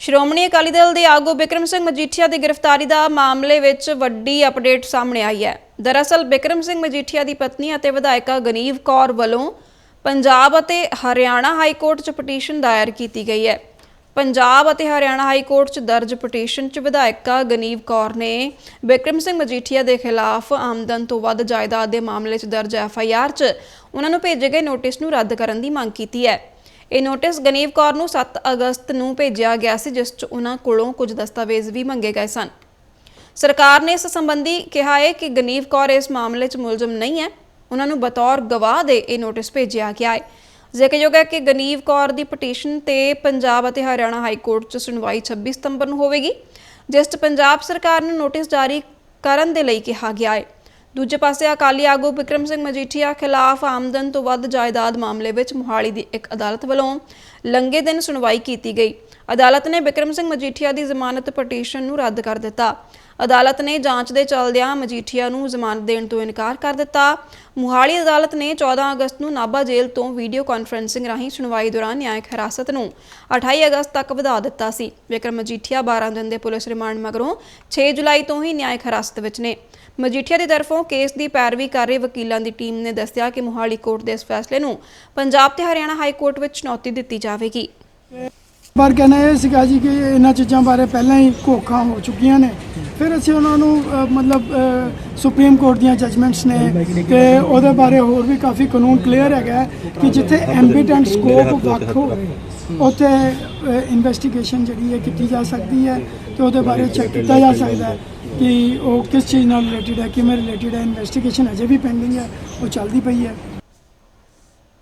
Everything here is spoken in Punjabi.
ਸ਼੍ਰੋਮਣੀ ਅਕਾਲੀ ਦਲ ਦੇ ਆਗੂ ਬਿਕਰਮ ਸਿੰਘ ਮਜੀਠੀਆ ਦੀ ਗ੍ਰਿਫਤਾਰੀ ਦਾ ਮਾਮਲੇ ਵਿੱਚ ਵੱਡੀ ਅਪਡੇਟ ਸਾਹਮਣੇ ਆਈ ਹੈ। ਦਰਅਸਲ, ਬਿਕਰਮ ਸਿੰਘ ਮਜੀਠੀਆ ਦੀ ਪਤਨੀ ਅਤੇ ਵਿਧਾਇਕਾ ਗਨੀਵ ਕੌਰ ਵੱਲੋਂ ਪੰਜਾਬ ਅਤੇ ਹਰਿਆਣਾ ਹਾਈ ਕੋਰਟ 'ਚ ਪਟੀਸ਼ਨ ਦਾਇਰ ਕੀਤੀ ਗਈ ਹੈ। ਪੰਜਾਬ ਅਤੇ ਹਰਿਆਣਾ ਹਾਈ ਕੋਰਟ 'ਚ ਦਰਜ ਪਟੀਸ਼ਨ 'ਚ ਵਿਧਾਇਕਾ ਗਨੀਵ ਕੌਰ ਨੇ ਬਿਕਰਮ ਸਿੰਘ ਮਜੀਠੀਆ ਦੇ ਖਿਲਾਫ ਆਮਦਨ ਤੋਂ ਵੱਧ ਜਾਇਦਾਦ ਦੇ ਮਾਮਲੇ 'ਚ ਦਰਜ ਐਫ ਆਈ ਆਰ 'ਚ ਉਹਨਾਂ ਨੂੰ ਭੇਜੇ ਗਏ ਨੋਟਿਸ ਨੂੰ ਰੱਦ ਕਰਨ ਦੀ ਮੰਗ ਕੀਤੀ ਹੈ। ਇਹ ਨੋਟਿਸ ਗਨੀਵ ਕੌਰ ਨੂੰ 7 ਅਗਸਤ ਨੂੰ ਭੇਜਿਆ ਗਿਆ ਸੀ, ਜਿਸ 'ਚ ਉਹਨਾਂ ਕੋਲੋਂ ਕੁਝ ਦਸਤਾਵੇਜ਼ ਵੀ ਮੰਗੇ ਗਏ ਸਨ। ਸਰਕਾਰ ਨੇ ਇਸ ਸੰਬੰਧੀ ਕਿਹਾ ਹੈ ਕਿ ਗਨੀਵ ਕੌਰ ਇਸ ਮਾਮਲੇ 'ਚ ਮੁਲਜ਼ਮ ਨਹੀਂ ਹੈ। ਉਹਨਾਂ ਨੂੰ ਬਤੌਰ ਗਵਾਹ ਦੇ ਇਹ ਨੋਟਿਸ ਭੇਜਿਆ ਗਿਆ ਹੈ। ਜ਼ਿਕਰਯੋਗ ਹੈ ਕਿ ਗਨੀਵ ਕੌਰ ਦੀ ਪਟੀਸ਼ਨ ਤੇ ਪੰਜਾਬ ਅਤੇ ਹਰਿਆਣਾ ਹਾਈ ਕੋਰਟ 'ਚ ਸੁਣਵਾਈ 26 ਸਤੰਬਰ ਨੂੰ ਹੋਵੇਗੀ, ਜਿਸ 'ਚ ਪੰਜਾਬ ਸਰਕਾਰ ਨੂੰ ਨੋਟਿਸ ਜਾਰੀ ਕਰਨ ਦੇ ਲਈ ਕਿਹਾ ਗਿਆ ਹੈ। ਦੂਜੇ ਪਾਸੇ ਅਕਾਲੀ ਆਗੂ ਵਿਕਰਮ ਸਿੰਘ ਮਜੀਠੀਆ ਖਿਲਾਫ ਆਮਦਨ ਤੋਂ ਵੱਧ ਜਾਇਦਾਦ ਮਾਮਲੇ ਵਿੱਚ ਮੁਹਾਲੀ ਦੀ ਇੱਕ ਅਦਾਲਤ ਵੱਲੋਂ ਲੰਗੇ ਦਿਨ ਸੁਣਵਾਈ ਕੀਤੀ ਗਈ। ਅਦਾਲਤ ਨੇ ਬਿਕਰਮ ਸਿੰਘ ਮਜੀਠੀਆ ਦੀ ਜ਼ਮਾਨਤ ਪਟੀਸ਼ਨ ਨੂੰ ਰੱਦ ਕਰ ਦਿੱਤਾ। ਅਦਾਲਤ ਨੇ ਜਾਂਚ ਦੇ ਚੱਲਦਿਆਂ ਮਜੀਠੀਆ ਨੂੰ ਜ਼ਮਾਨਤ ਦੇਣ ਤੋਂ ਇਨਕਾਰ ਕਰ ਦਿੱਤਾ। ਮੁਹਾਲੀ ਅਦਾਲਤ ਨੇ 14 ਅਗਸਤ ਨੂੰ ਨਾਭਾ ਜੇਲ੍ਹ ਤੋਂ ਵੀਡੀਓ ਕਾਨਫਰੰਸਿੰਗ ਰਾਹੀਂ ਸੁਣਵਾਈ ਦੌਰਾਨ ਨਿਆਇਕ ਹਿਰਾਸਤ ਨੂੰ 28 ਅਗਸਤ ਤੱਕ ਵਧਾ ਦਿੱਤਾ ਸੀ। ਵਿਕਰਮ ਮਜੀਠੀਆ 12 ਦਿਨ ਦੇ ਪੁਲਿਸ ਰਿਮਾਂਡ ਮਗਰੋਂ 6 ਜੁਲਾਈ ਤੋਂ ਹੀ ਨਿਆਇਕ ਹਿਰਾਸਤ ਵਿੱਚ ਨੇ। ਮਜੀਠੀਆ ਦੀ ਤਰਫੋਂ ਕੇਸ ਦੀ ਪੈਰਵੀ ਕਰ ਰਹੇ ਵਕੀਲਾਂ ਦੀ ਟੀਮ ਨੇ ਦੱਸਿਆ ਕਿ ਮੁਹਾਲੀ ਕੋਰਟ ਦੇ ਇਸ ਫੈਸਲੇ ਨੂੰ ਪੰਜਾਬ ਤੇ ਹਰਿਆਣਾ ਹਾਈ ਕੋਰਟ ਵਿੱਚ ਚੁਣੌਤੀ ਦਿੱਤੀ ਜਾਵੇਗੀ। ਪਰ ਕਹਿਣਾ ਇਹ ਸੀਗਾ ਜੀ ਕਿ ਇਹਨਾਂ ਚੀਜ਼ਾਂ ਬਾਰੇ ਪਹਿਲਾਂ ਹੀ ਘੋਖਾਂ ਹੋ ਚੁੱਕੀਆਂ ਨੇ। ਫਿਰ ਅਸੀਂ ਉਹਨਾਂ ਨੂੰ ਮਤਲਬ ਸੁਪਰੀਮ ਕੋਰਟ ਦੀਆਂ ਜਜਮੈਂਟਸ ਨੇ ਤੇ ਉਹਦੇ ਬਾਰੇ ਹੋਰ ਵੀ ਕਾਫੀ ਕਾਨੂੰਨ ਕਲੀਅਰ ਹੈਗਾ ਕਿ ਜਿੱਥੇ ਐਂਬੀਟੈਂਟ ਐਂਡ ਸਕੋਪ ਵੱਖ ਹੋਵੇ ਉੱਥੇ ਇਨਵੈਸਟੀਗੇਸ਼ਨ ਜਿਹੜੀ ਹੈ ਕੀਤੀ ਜਾ ਸਕਦੀ ਹੈ ਤੇ ਉਹਦੇ ਬਾਰੇ ਚੈੱਕ ਕੀਤਾ ਜਾ ਸਕਦਾ ਹੈ ਕਿ ਉਹ ਕਿਸ ਚੀਜ਼ ਨਾਲ ਰਿਲੇਟਡ ਹੈ, ਕਿਵੇਂ ਰਿਲੇਟਡ ਹੈ ਇਨਵੈਸਟੀਗੇਸ਼ਨ ਅਜੇ ਵੀ ਪੈਂਡਿੰਗ ਹੈ, ਉਹ ਚੱਲਦੀ ਪਈ ਹੈ।